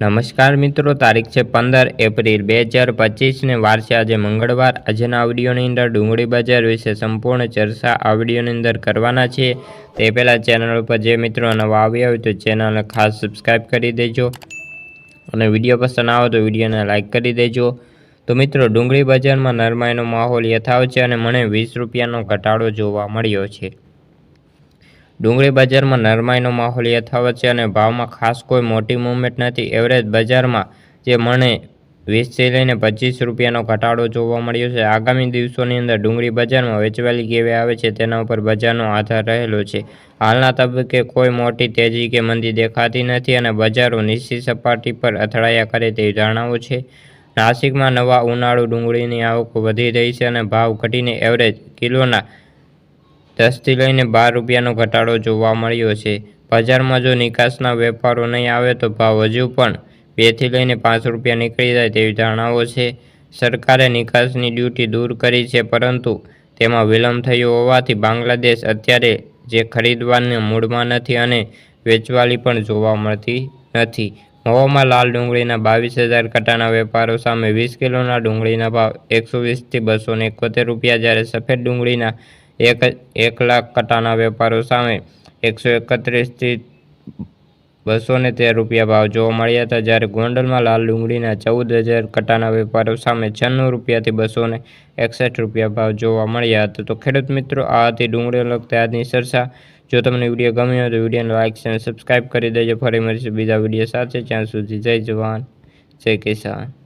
નમસ્કાર મિત્રો, તારીખ છે પંદર એપ્રિલ બે હજાર પચીસને વાર છે આજે મંગળવાર. આજના આવડીઓની અંદર ડુંગળી બજાર વિશે સંપૂર્ણ ચર્ચા આવડીઓની અંદર કરવાના છે. તે પહેલાં ચેનલ ઉપર જે મિત્રો નવા આવ્યા હોય તો ચેનલને ખાસ સબસ્ક્રાઈબ કરી દેજો અને વીડિયો પસંદ આવે તો વિડીયોને લાઇક કરી દેજો. તો મિત્રો, ડુંગળી બજારમાં નરમાઈનો માહોલ યથાવ છે અને મને વીસ રૂપિયાનો ઘટાડો જોવા મળ્યો છે. ડુંગળી બજારમાં નરમાઈનો માહોલ યથાવત છે અને ભાવમાં ખાસ કોઈ મોટી મૂવમેન્ટ નથી. એવરેજ બજારમાં જે મને વીસથી લઈને પચીસ રૂપિયાનો ઘટાડો જોવા મળ્યો છે. આગામી દિવસોની અંદર ડુંગળી બજારમાં વેચવાલી કેવી આવે છે તેના ઉપર બજારનો આધાર રહેલો છે. હાલના તબક્કે કોઈ મોટી તેજી કે મંદી દેખાતી નથી અને બજારો નીચી સપાટી પર અથડાયા કરે તેવી ધારણાઓ છે. નાસિકમાં નવા ઉનાળુ ડુંગળીની આવક વધી રહી છે અને ભાવ ઘટીને એવરેજ કિલોના દસથી લઈને બાર રૂપિયાનો ઘટાડો જોવા મળ્યો છે. બજારમાં જો નિકાસના વેપારો નહીં આવે તો ભાવ હજુ પણ બેથી લઈને પાંચ રૂપિયા નીકળી જાય તેવી ધારણાઓ છે. સરકારે નિકાસની ડ્યુટી દૂર કરી છે, પરંતુ તેમાં વિલંબ થયો હોવાથી બાંગ્લાદેશ અત્યારે જે ખરીદવાને મૂળમાં નથી અને વેચવાલી પણ જોવા મળતી નથી. મહોમાં લાલ ડુંગળીના બાવીસ હજાર કટાના વેપારો સામે વીસ કિલોના ડુંગળીના ભાવ એકસો વીસથી બસો એકોતેર રૂપિયા, જ્યારે સફેદ ડુંગળીના એક એક લાખ કટાના વેપારો સામે એકસો એકત્રીસથી બસો ને તેર રૂપિયા ભાવ જોવા મળ્યા હતા જ્યારે ગોંડલમાં લાલ ડુંગળીના ચૌદ હજાર કટાના વેપારો સામે છન્નું રૂપિયાથી બસો ને એકસઠ રૂપિયા ભાવ જોવા મળ્યા હતા. તો ખેડૂત મિત્રો, આ હતી ડુંગળી લગતા આજની ચર્ચા. જો તમને વીડિયો ગમ્યો હોય તો વિડીયોને લાઇક અને સબસ્ક્રાઈબ કરી દેજો. ફરી મળીશું બીજા વીડિયો સાથે. ત્યાં સુધી જય જવાન, જય કિસાન.